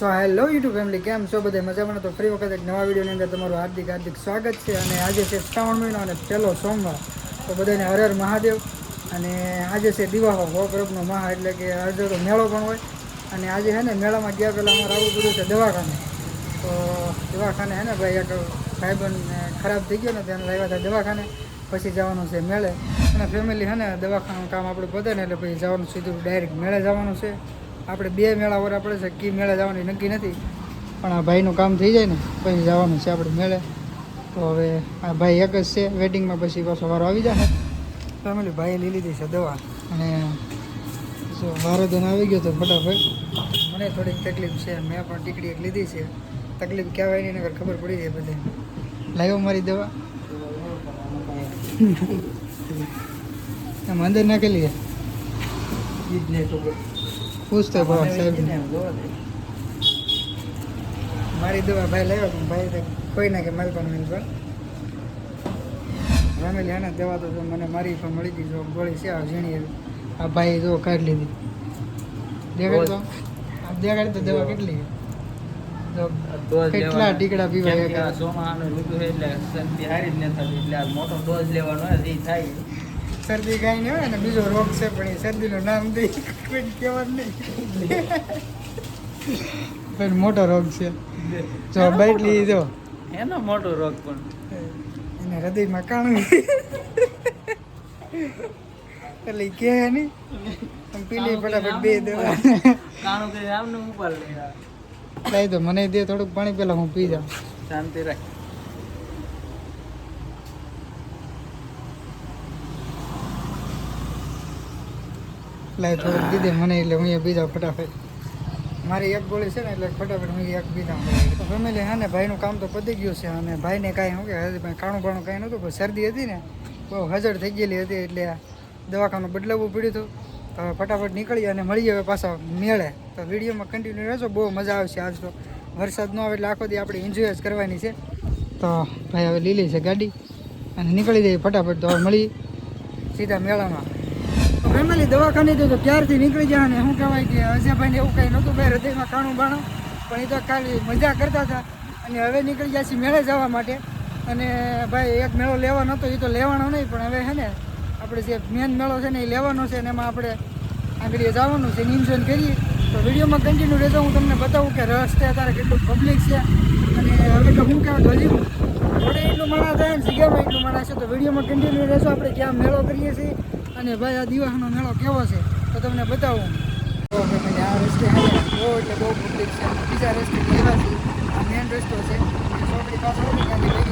So hello YouTube family કેમ છો બધા? મજામાં તો ફરી વખત એક નવા વિડીયોની અંદર તમારું હાર્દિક હાર્દિક સ્વાગત છે. અને આજે છે શ્રાવણ મહિનો અને પહેલો સોમવાર. તો બધાને હર હર મહાદેવ. અને આજે છે દિવાહો, ગોપરબનો મહા, એટલે કે તો મેળો પણ હોય. અને આજે છે ને મેળામાં ગયા પહેલાં અમારે આવું બધું છે દવાખાને. તો દવાખાને છે ને ભાઈ, એક ભાઈબંધ ખરાબ થઈ ગયો ને તેને લાવ્યા હતા દવાખાને. પછી જવાનું છે મેળે. અને ફેમિલી છે ને દવાખાનું કામ આપણું પતે ને, એટલે પછી જવાનું સીધું ડાયરેક્ટ મેળે જવાનું છે. આપણે બે મેળા વર આપણે છે કી મેળે જવાની નક્કી નથી. પણ આ ભાઈનું કામ થઈ જાય ને પછી જવાનું છે આપણે મેળે. તો હવે આ ભાઈ એક જ છે વેટિંગમાં પછી પાછો વારો આવી જાય ફેમિલી ભાઈએ લઈ લીધી છે દવા. અને જો વારો દિન આવી ગયો તો ફટાફટ. મને થોડીક તકલીફ છે મેં પણ ટીકડી એક લીધી છે. તકલીફ કહેવાય નહીં નગર ખબર પડી જાય બધી. લાવ્યો મારી દવા. આમ અંદર નાખેલી છે. પૂછતો ભાવ સાહેબ. મારી દવા ભાઈ પણ ભાઈ કોઈ ના કે મારી પણ મિલ પર ફેમિલી એને દવા તો મને મારી પણ મળી ગઈ જો ગોળી છે આ ઝીણી આ ભાઈ જો કાઢી લીધી. દેખાડ તો? આ દેખાડ તો દવા કેટલી કેટલા ટીકડા પીવા કેમ કે એક? લીધું એટલે હારી જ ન થતી. એટલે આ મોટો ડોઝ લેવાનો થાય. શરદી કાંઈ ને હોય ને બીજો રોગ છે પણ એ શરદીનું નામ દઈ કોઈ કહેવાનું નહીં. પણ મોટો રોગ છે. જો બાઈટલી જો. એનો મોટો રોગ પણ. એને હૃદયમાં કાણું એટલે કે નહીં. પીલી ફટાફટ બે દેવા. કાણું કે આમનું ઉપર લઈ દો મને દે થોડુંક પાણી પેલા હું પી જાઉં. શાંતિ રાખ. લાઈ થોડુંક દીધે મને એટલે હું એ બીજા ફટાફટ. મારી એક ગોળી છે ને એટલે ફટાફટ હું એક બીજા તો ફેમિલી હા ને ભાઈનું કામ તો પતી ગયું છે અને ભાઈને કાંઈ શું કે, હજી કાણું બાણું કાંઈ નહોતું, પણ શરદી હતી ને, બહુ હજર થઈ ગયેલી હતી એટલે દવાખાનું બદલાવવું પડ્યું હતું. તો ફટાફટ નીકળી અને મળી હવે પાછા મેળે. તો વિડીયોમાં કન્ટિન્યુ રહેશો બહુ મજા આવશે આજ તો. વરસાદ ન આવે એટલે આખો દી આપણે એન્જોય જ કરવાની છે. તો ભાઈ હવે લીલી છે ગાડી. અને નીકળી જઈએ ફટાફટ તો મળી સીધા મેળામાં. ફેમિલી દવાખાને તો ક્યારથી નીકળી જાય ને શું કહેવાય કે અજયભાઈને એવું કંઈ નહોતું ભાઈ હૃદયમાં કાણું બાણું, પણ એ તો ખાલી મજા કરતા હતા. અને હવે નીકળી ગયા છીએ મેળે જવા માટે. અને ભાઈ, એક મેળો લેવાનો હતો, એ તો લેવાનો નહીં, પણ હવે છે ને આપણે જે મેન મેળો છે ને એ લેવાનો છે ને એમાં આપણે આગળ જવાનું છે એન્જોય કરીએ. તો વિડીયોમાં કન્ટિન્યુ રહેતો હું તમને બતાવું કે રસ્તે અત્યારે કેટલું પબ્લિક છે. અને હવે તો હું કહેવાય હજી થોડે એટલું માણસ થાય ને જગ્યામાં એટલું માણસ છે, તો વિડીયોમાં કન્ટિન્યુ રહેશો આપણે ક્યાં મેળો કરીએ છીએ અને ભાઈ, આ દિવસનો મેળો કેવો છે તો તમને બતાવું. આ રસ્તે બહુ એટલે બહુ છે. બીજા રસ્તે આ મેન રસ્તો છે. ચોકડી પાછળ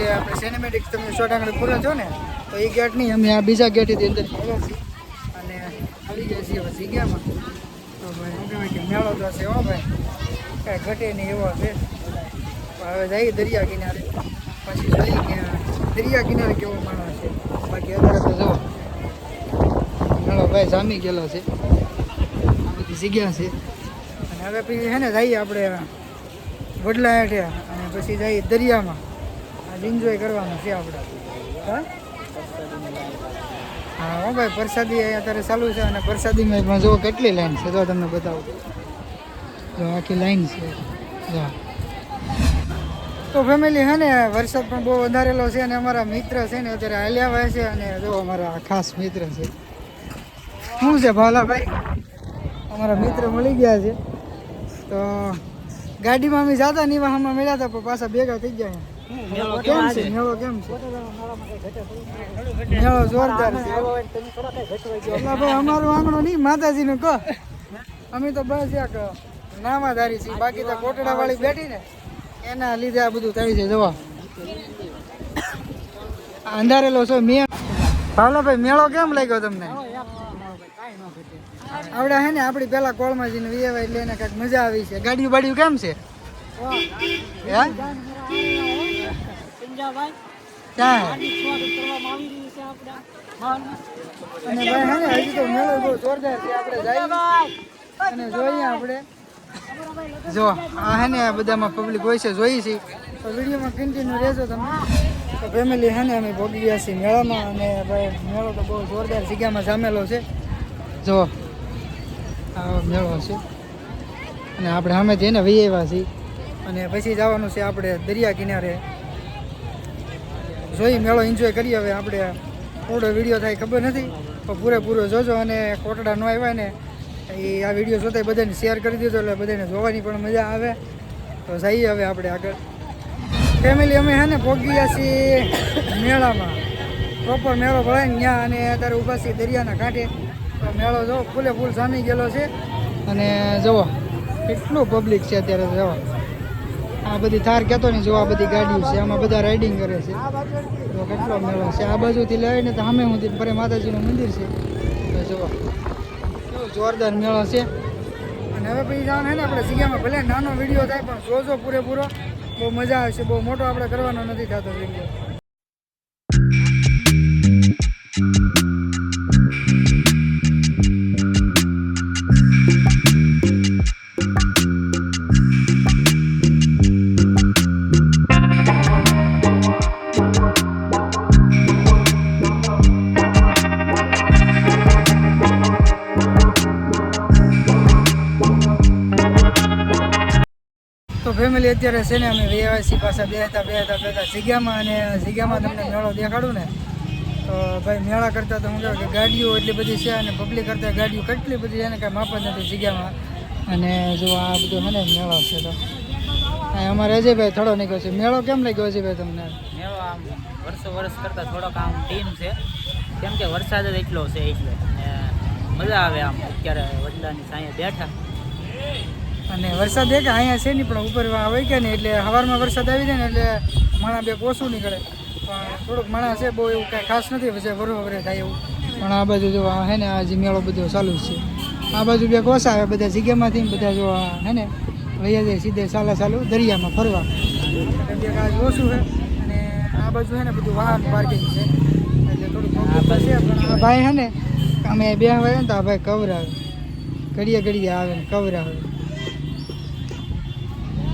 જે આપણે સિનેમેટિક તમે શોર્ટ આંગણે પૂરો છો ને, તો એ ગેટ નહીં અમે આ બીજા ગેટથી અંદર આવ્યા છીએ. અને આવી જાય છીએ હવે જગ્યામાં. તો ભાઈ શું કે મેળો તો છે હો ભાઈ. કાંઈ ઘટે નહીં એવો છે. હવે જઈએ દરિયા કિનારે. પછી જઈએ કે દરિયા કિનારે કેવો માણસ છે? બાકી અત્યારે તો જવો મેળો ભાઈ જામી ગયેલો છે. આ જગ્યા છે. અને હવે પછી છે ને જઈએ આપણે વડલા હેઠે. અને પછી જઈએ દરિયામાં. એન્જોય કરવાનું છે આપણે. હા? હા, હો ભાઈ, પ્રસાદી અત્યારે ચાલુ છે અને પ્રસાદીમાં પણ જુઓ કેટલી લાઈન છે, જો તમને બતાવું. જો આખી લાઈન છે. જો. તો ફેમિલી છે ને, વરસાદ પણ બહુ વધારેલો છે અને અમારા મિત્ર છે ને અત્યારે હાલ્યા હોય છે અને જો અમારા ખાસ મિત્ર છે. શું છે ભાવલાભાઈ અમારા મિત્ર મળી ગયા છે. તો ગાડીમાં અમે જતા નહીં વાહનમાં મળ્યા હતા, પણ પાછા ભેગા થઈ ગયા. કેમ છે? મેળો કેમ છે? મેળો જોરદાર છે. એટલે ભાઈ અમારું આંગણું નહીં માતાજીનું કહો. અમે તો બસ એક નામાધારી છીએ. બાકી તો કોટડા વાળી બેઠી ને એના લીધે આ બધું થાય છે જોવા અંધારેલો છો મેં. ભાવલાભાઈ મેળો કેમ લાગ્યો તમને? આવડે હે ને આપણી પેલા કોળમાં જઈને લઈને કાંઈક મજા આવી છે. ગાડીઓ બાડીઓ કેમ છે? હે? અને ભાઈ હે ને હજી તો મેળો બહુ જોરદાર છે આપણે જઈએ. અને જોઈએ આપણે. જો આ હે ને આ બધામાં પબ્લિક હોય છે જોઈ છે. તો વિડીયોમાં કન્ટિન્યુ રહેજો તમે. તો ફેમિલી હે ને અમે ભોગી ગયા છીએ મેળામાં અને ભાઈ મેળો તો બહુ જોરદાર જગ્યામાં જામેલો છે. જો આ મેળો છે. અને આપણે સામેથી જઈને વહી આવ્યા છીએ. અને પછી જવાનું છે આપણે દરિયા કિનારે. જોઈ મેળો એન્જોય કરીએ. હવે આપણે થોડો વીડિયો થાય ખબર નથી, પણ પૂરેપૂરો જોજો અને કોટડા ન આવ્યા ને, એ આ વીડિયો જોતા બધાને શેર કરી દીધો એટલે બધાને જોવાની પણ મજા આવે. તો જઈએ હવે આપણે આગળ. ફેમિલી અમે હે ને પહોંચી ગયા છીએ મેળામાં. પ્રોપર મેળો ભરાય ત્યાં અને અત્યારે ઊભા છીએ દરિયાના કાંઠે. તો મેળો જો ફૂલે ફૂલ સામી ગયેલો છે. અને જુઓ, કેટલું પબ્લિક છે અત્યારે, જુઓ. આ બધી થાર કહેતો નહીં જો આ બધી ગાડીઓ છે, આમાં બધા રાઇડિંગ કરે છે. તો કેટલો મેળો છે? આ બાજુથી લઈને તો સામે સુધી ફરે માતાજીનું મંદિર છે. તો જુઓ. કેવો જોરદાર મેળો છે. અને હવે પછી જવાનું ને આપણે જગ્યામાં. ભલે નાનો વીડિયો થાય, પણ જોજો પૂરેપૂરો. બહુ મજા આવશે. બહુ મોટો આપણે કરવાનો નથી થતો વીડિયો. તો ફેમિલી અત્યારે છે ને અમે વીઆઈસી પાસે બેહતા બેહતા બેહતા જગ્યામાં અને જગ્યામાં તમને મેળો દેખાડું ને, તો ભાઈ મેળા કરતાં તો હું કહું કે ગાડીઓ એટલી બધી છે અને પબ્લિક કરતાં ગાડીઓ કેટલી બધી છે ને કાંઈ માપ જ નથી જગ્યામાં. અને જો આ બધું મને મેળો છે તો. અમારે અજયભાઈ થોડો નીકળ્યો છે. મેળો કેમ લાગ્યો અજયભાઈ તમને? મેળો આમ વર્ષો વર્ષ કરતાં થોડોક આમ ટીમ છે. કેમ કે વરસાદ જ એટલો છે એટલે. મજા આવે આમ. અત્યારે વડલાની સાંયે બેઠા. અને વરસાદ એક અહીંયા છે નહીં, પણ ઉપર આવે કે ને એટલે સવારમાં વરસાદ આવી જાય ને એટલે માણા બે ઓછું નીકળે. પણ થોડુંક માણા છે, બહુ એવું કાંઈ ખાસ નથી, પછી વરે થાય એવું. પણ આ બાજુ જો હે ને, આ મેળો બધો ચાલુ છે, આ બાજુ બે કોસા આવે, બધા જગ્યામાંથી બધા જો હે ને વૈયા જાય સીધે ચાલા ચાલુ દરિયામાં ફરવા. ઓછું છે, અને આ બાજુ છે ને બધું વાહન પાર્કિંગ છે, એટલે થોડુંક આ ભાઈ હે ને, અમે બે હોય ને તો આ ભાઈ કવર આવે ઘડીએ ઘડીએ આવે ને કવર આવે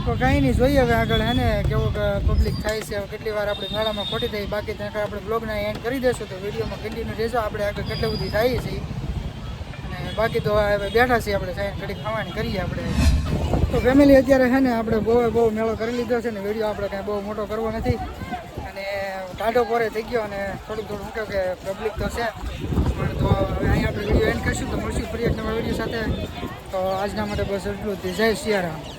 તો કાંઈ નહીં, જોઈએ હવે આગળ હે ને, કેવો પબ્લિક થાય છે. કેટલી વાર આપણે મેળામાં ખોટી થઈ, બાકી ત્યાં આપણે બ્લોગના એન્ડ કરી દેશું તો વિડીયોમાં કન્ટિન્યુ રહેશો આપણે આગળ કેટલી બધી થાય છે. અને બાકી તો હવે બેઠા છીએ આપણે સાઈડ ઘડી ખાવાની કરીએ આપણે. તો ફેમિલી અત્યારે છે ને, આપણે બહુ બહુ મેળો કરી લીધો છે ને વીડિયો આપણે કાંઈ બહુ મોટો કરવો નથી. અને ટાઢો પોરે થઈ ગયો અને થોડુંક થોડું મૂક્યો કે પબ્લિક તો છે. પણ તો હવે અહીંયા આપણે વીડિયો એન્ડ કરીશું તો મળશું ફરી એક વીડિયો સાથે. તો આજના માટે બસ એટલું જ. જય સિયારામ.